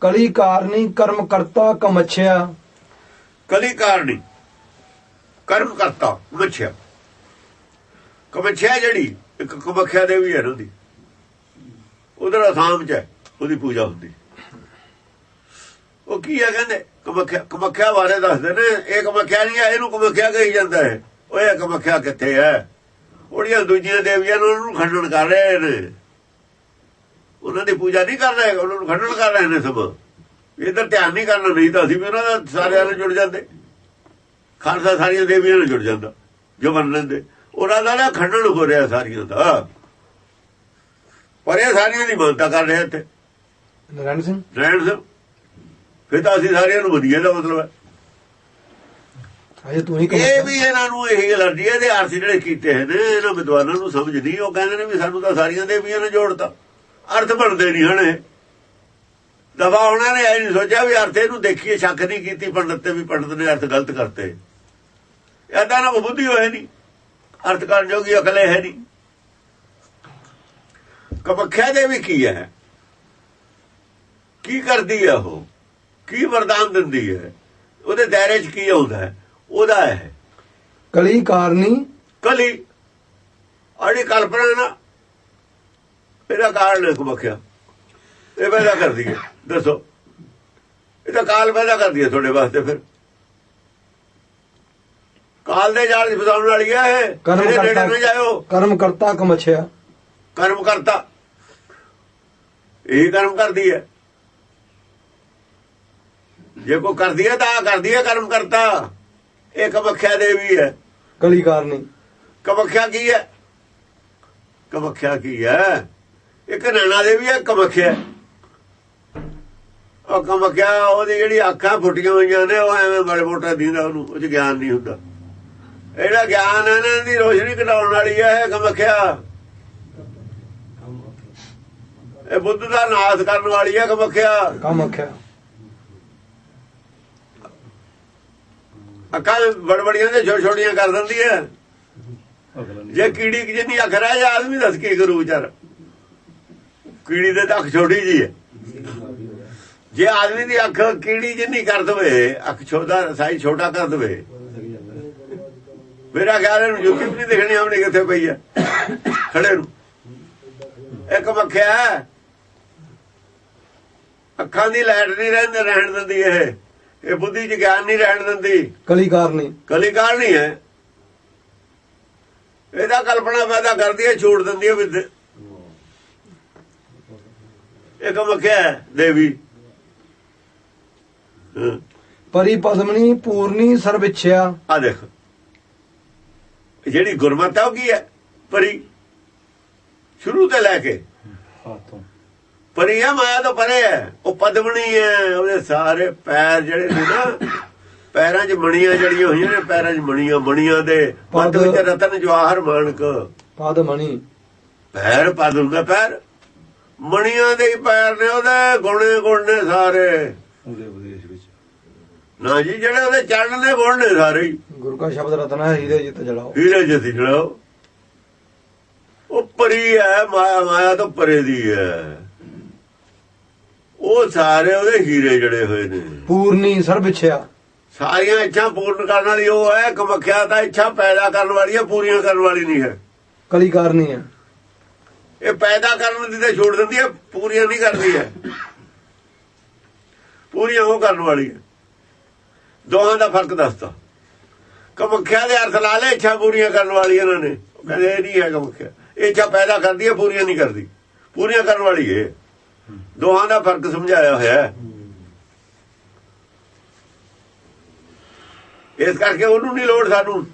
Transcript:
ਕਲੀ ਕਾਰਨੀ ਕਰਮ ਕਰਤਾ ਕਮਛਿਆ। ਕਲੀ ਕਾਰਣੀ ਕਰਮ ਕਰਤਾ ਮੱਛਿਆ ਕਮਛਿਆ ਜਿਹੜੀ, ਇੱਕ ਕਮਖਿਆ ਦੇਵੀ ਹੈ ਉਹਦੀ। ਉਧਰ ਅਸਾਮ ਚ ਉਹਦੀ ਪੂਜਾ ਹੁੰਦੀ। ਉਹ ਕੀ ਹੈ ਕਹਿੰਦੇ, ਕਮਖਿਆ ਕਮਖਿਆ ਬਾਰੇ ਦੱਸਦੇ ਨੇ, ਇਹ ਕਮਖਿਆ ਨਹੀਂ ਹੈ, ਇਹਨੂੰ ਕਮਖਿਆ ਕਹੀ ਜਾਂਦਾ ਹੈ। ਉਹ ਇਹ ਕਮਖਿਆ ਕਿੱਥੇ ਹੈ? ਉਹਦੀਆਂ ਦੂਜੀਆਂ ਦੇਵੀਆਂ ਨੂੰ ਉਹਨੂੰ ਖੰਡਨ ਕਰ ਰਹੇ ਨੇ। ਉਹਨਾਂ ਦੀ ਪੂਜਾ ਨਹੀਂ ਕਰ ਰਹੇ ਉਹਨਾਂ ਨੂੰ ਖੰਡਨ ਕਰ ਰਹੇ ਨੇ ਸਭ। ਇਧਰ ਧਿਆਨ ਨਹੀਂ ਕਰਨਾ ਨਹੀਂ ਤਾਂ ਅਸੀਂ ਵੀ ਉਹਨਾਂ ਦਾ ਸਾਰਿਆਂ ਨਾਲ ਜੁੜ ਜਾਂਦੇ। ਖਾਲਸਾ ਸਾਰੀਆਂ ਦੇਵੀਆਂ ਨਾਲ ਜੁੜ ਜਾਂਦਾ ਜੋ ਮੰਨ ਲੈਂਦੇ। ਉਹਨਾਂ ਦਾ ਨਾ ਖੰਡਨ ਹੋ ਰਿਹਾ ਸਾਰੀਆਂ ਦਾ। ਪਰ ਇਹ ਸਾਰੀਆਂ ਦੀ ਮੰਨਤਾ ਕਰ ਰਹੇ ਇੱਥੇ। ਨਰੈਣ ਸਿੰਘ? ਰਹਿਣ ਸਿੰਘ ਫਿਰ ਤਾਂ ਅਸੀਂ ਸਾਰਿਆਂ ਨੂੰ ਵਧੀਆ ਦਾ ਮਤਲਬ ਹੈ। ਅਜੇ ਤੂੰ ਹੀ ਇਹ ਵੀ ਇਹਨਾਂ ਨੂੰ ਇਹੀ ਅਲਰਜੀ ਹੈ ਦੇ ਅਰਥ ਜਿਹੜੇ ਕੀਤੇ ਨੇ ਇਹਨਾਂ ਵਿਦਵਾਨਾਂ ਨੂੰ ਸਮਝ ਨਹੀਂ ਉਹ ਕਹਿੰਦੇ ਨੇ ਵੀ ਸਾਨੂੰ ਤਾਂ ਸਾਰੀਆਂ ਦੇਵੀਆਂ ਨੇ ਜੋੜਤਾ। ਅਰਥ ਬਣਦੇ ਨਹੀਂ ਹਣੇ। ਦਵਾ ਉਹਨਾਂ ਨੇ ਇਹ ਨਹੀਂ ਸੋਚਿਆ ਵੀ ਅਰਥ ਇਹਨੂੰ ਦੇਖੀਏ ਸ਼ੱਕ ਨਹੀਂ ਕੀਤੀ ਪੰਡਤ ਤੇ ਵੀ ਪੰਡਤ ਨੇ ਅਰਥ ਗਲਤ ਕਰਤੇ। ਐਦਾਂ ਨਾ ਬੁੱਧੀ ਹੋਏ ਨਹੀਂ ਅਰਥ ਕਰਨ ਜੋਗੀ ਅਕਲ ਹੈ ਨਹੀਂ ਕਮਖਿਆ ਦੇ ਵੀ ਕੀ ਹੈ? ਕੀ ਕਰਦੀ ਹੈ ਉਹ? ਕੀ ਵਰਦਾਨ ਦਿੰਦੀ ਹੈ? ਉਹਦੇ ਦਾਇਰੇ 'ਚ ਕੀ ਆਉਂਦਾ ਹੈ? ਉਹਦਾ ਹੈ। ਕਲੀ ਕਾਰਨੀ। ਕਲੀ। ਆੜੀ ਕਲਪਨਾ ਨਾ ਇਹਦਾ ਕਾਰਨ ਹੈ ਕਮਖਿਆ। ਇਹ ਪੈਦਾ ਕਰਦੀ ਹੈ ਦੱਸੋ। ਇਹ ਤਾਂ ਕਾਲ ਪੈਦਾ ਕਰਦੀ ਹੈ ਤੁਹਾਡੇ ਵਾਸਤੇ ਫਿਰ। ਕਾਲ ਦੇ ਜਾਲ 'ਚ ਫਸਾਉਣ ਵਾਲੀ ਹੈ ਇਹ। ਕਰਮ ਕਰਤਾ ਨਾ ਜਾਇਓ। ਕਰਮ ਕਰਤਾ ਕਮਛਿਆ। ਕਰਮ ਕਰਤਾ। ਇਹ ਕਰਮ ਕਰਦੀ ਹੈ। ਜੇ ਕੋ ਕਰਦੀ ਹੈ ਤਾਂ ਕਰਦੀ ਹੈ ਕਰਮ ਕਰਤਾ। ਇਹ ਕਮਖਿਆ ਦੇਵੀ ਹੈ। ਕਲੀ ਕਾਰਨੀ ਕਮਖਿਆ ਕੀ ਹੈ? ਕਮਖਿਆ ਕੀ ਹੈ? ਇੱਕ ਨੈਣਾ ਦੇਵੀ ਹੈ ਕਮਖਿਆ ਉਹ ਕਮਖਿਆ ਉਹਦੀ ਜਿਹੜੀ ਅੱਖਾਂ ਫੁੱਟੀਆਂ ਹੋਈਆਂ ਨੇ ਉਹ ਐਵੇਂ ਬੜੇ ਮੋਟਾ ਦੀਂਦਾ ਉਹਨੂੰ ਉਹ ਚ ਗਿਆਨ ਨਹੀਂ ਹੁੰਦਾ। ਇਹਦਾ ਗਿਆਨ ਹੈ ਇਹਨਾਂ ਦੀ ਰੋਸ਼ਨੀ ਘਟਾਉਣ ਵਾਲੀ ਹੈ ਇਹ ਕਮਖਿਆ ਇਹ ਬੁੱਧ ਦਾ ਨਾਸ਼ ਕਰਨ ਵਾਲੀ ਹੈ ਕਮਖਿਆ ਕਮਖਿਆ ਅੱਖਾਂ ਬੜਬੜੀਆਂ ਤੇ ਛੋਟ ਛੋਟੀਆਂ ਕਰ ਦਿੰਦੀ ਹੈ ਜੇ ਕੀੜੀ ਜਿੰਨੀ ਅੱਖ ਰਹਿ ਜਾ ਆਦਮੀ ਦੱਸ ਕੀ ਕਰੂ ਵਿਚਾਰ। ਕੀੜੀ ਦੇ ਤਾਂ ਅੱਖ ਛੋਟੀ ਜੀ ਹੈ। ਜੇ ਆਦਮੀ ਦੀ ਅੱਖ ਕੀੜੀ ਜਿੰਨੀ ਕਰ ਦਵੇ ਅੱਖ ਛੋਟਾ ਸਾਈ ਛੋਟਾ ਕਰ ਦਵੇ। ਮੇਰਾ ਖਿਆਲ ਹੈ ਜੁੱਤੀ ਵੀ ਨਹੀਂ ਦਿਖਣੀ ਆਪਣੀ ਕਿੱਥੇ ਪਈ ਹੈ। ਖੜੇ ਨੂੰ ਇੱਕ ਮੱਖਿਆ। ਅੱਖਾਂ ਦੀ ਲਾਈਟ ਨਹੀਂ ਰਹਿਣ ਰਹਿਣ ਦਿੰਦੀ ਇਹ। ਇਹ ਬੁੱਧੀ ਚ ਗਿਆਨ ਨਹੀਂ ਰਹਿਣ ਦਿੰਦੀ। ਕਲੀ ਕਾਰਨੀ ਕਲੀਕਾਰ ਨਹੀਂ ਹੈ। ਇਹਦਾ ਕਲਪਨਾ ਪੈਦਾ ਕਰਦੀ ਹੈ ਛੋੜ ਦਿੰਦੀ ਹੈ ਇੱਕ ਮੱਖਿਆ ਦੇਵੀ। ਪਰੀ ਪਦਮਨੀ ਪੂਰਨੀ ਸਰਵਿਛਿਆ। ਆ ਦੇਖ। ਜਿਹੜੀ ਗੁਰਮਤਿ ਹੈ ਉਹ ਕੀ ਹੈ? ਪਰੀ। ਸ਼ੁਰੂ ਤੋਂ ਲੈ ਕੇ। ਪਰੀ ਹੈ ਮਾਇਆ ਤੋਂ ਪਰੇ ਹੈ। ਉਹ ਪਦਮਣੀ ਹੈ। ਉਹਦੇ ਸਾਰੇ ਪੈਰ ਜਿਹੜੇ ਨੇ ਨਾ ਪੈਰਾਂ 'ਚ ਮਣੀਆਂ ਜੜੀਆਂ ਹੋਈਆਂ ਨੇ ਪੈਰਾਂ 'ਚ ਮਣੀਆਂ ਮਣੀਆਂ ਦੇ। ਪਦ ਵਿੱਚ ਰਤਨ ਜਵਾਹਰ ਮਾਨਕ ਪਦਮਣੀ। ਪੈਰ ਪਦ ਹੁੰਦਾ ਪੈਰ। ਮਣੀਆਂ ਦੇ ਪੈਰ ਨੇ ਉਹਦੇ ਗੁਣੇ ਗੁਣ ਨੇ ਸਾਰੇ। ਉਹਦੇ ਵਿਦੇਸ਼ ਵਿੱਚ। ਨਾ ਜੀ ਜਿਹੜੇ ਉਹਦੇ ਚੜਨ ਨੇ ਗੁਣ ਨੇ ਸਾਰੇ। ਗੁਰੂ ਕਾ ਸ਼ਬਦ ਰਤਨ ਹੈ ਹੀਰੇ ਜਿਤ ਜਲਾਓ। ਹੀਰੇ ਜਤੀ ਜੜਾਓ ਉਹ ਪਰੀ ਹੈ ਮਾਇਆ ਮਾਇਆ ਤੋਂ ਪਰੇ ਦੀ ਹੈ। ਉਹ ਸਾਰੇ ਉਹਦੇ ਹੀਰੇ ਜੜੇ ਹੋਏ ਨੇ। ਪੂਰਨੀ ਸਰਵਿਛਿਆ ਸਾਰੀਆਂ ਇੱਛਾ ਪੂਰਨ ਕਰਨ ਵਾਲੀ ਉਹ ਹੈ ਕਮਖਿਆ ਤਾਂ ਇੱਛਾ ਪੈਦਾ ਕਰਨ ਵਾਲੀ ਹੈ ਪੂਰੀਆਂ ਕਰਨ ਵਾਲੀ ਨਹੀਂ ਹੈ। ਕਲੀ ਕਾਰਨੀ ਹੈ। ਇਹ ਪੈਦਾ ਕਰਨ ਦੀ ਤਾਂ ਛੋੜ ਦਿੰਦੀ ਹੈ, ਪੂਰੀਆਂ ਨਹੀਂ ਕਰਦੀ ਹੈ। ਪੂਰੀਆਂ ਉਹ ਕਰਨ ਵਾਲੀ ਹੈ ਦੋਹਾਂ ਦਾ ਫ਼ਰਕ ਦੱਸਦਾ। ਕਮਖਿਆ ਦੇ ਅਰਥ ਲਾ ਲੈ ਇੱਛਾ ਪੂਰੀਆਂ ਕਰਨ ਵਾਲੀ ਇਹਨਾਂ ਨੇ। ਕਹਿੰਦੇ ਇਹ ਨਹੀਂ ਹੈ ਕਮਖਿਆ। ਇੱਛਾ ਪੈਦਾ ਕਰਦੀ ਹੈ, ਪੂਰੀਆਂ ਨਹੀਂ ਕਰਦੀ। ਪੂਰੀਆਂ ਕਰਨ ਵਾਲੀ ਹੈ ਦੋਹਾਂ ਦਾ ਫ਼ਰਕ ਸਮਝਾਇਆ ਹੋਇਆ ਹੈ। ਇਸ ਕਰਕੇ ਉਹਨੂੰ ਨਹੀਂ ਲੋੜ ਸਾਨੂੰ।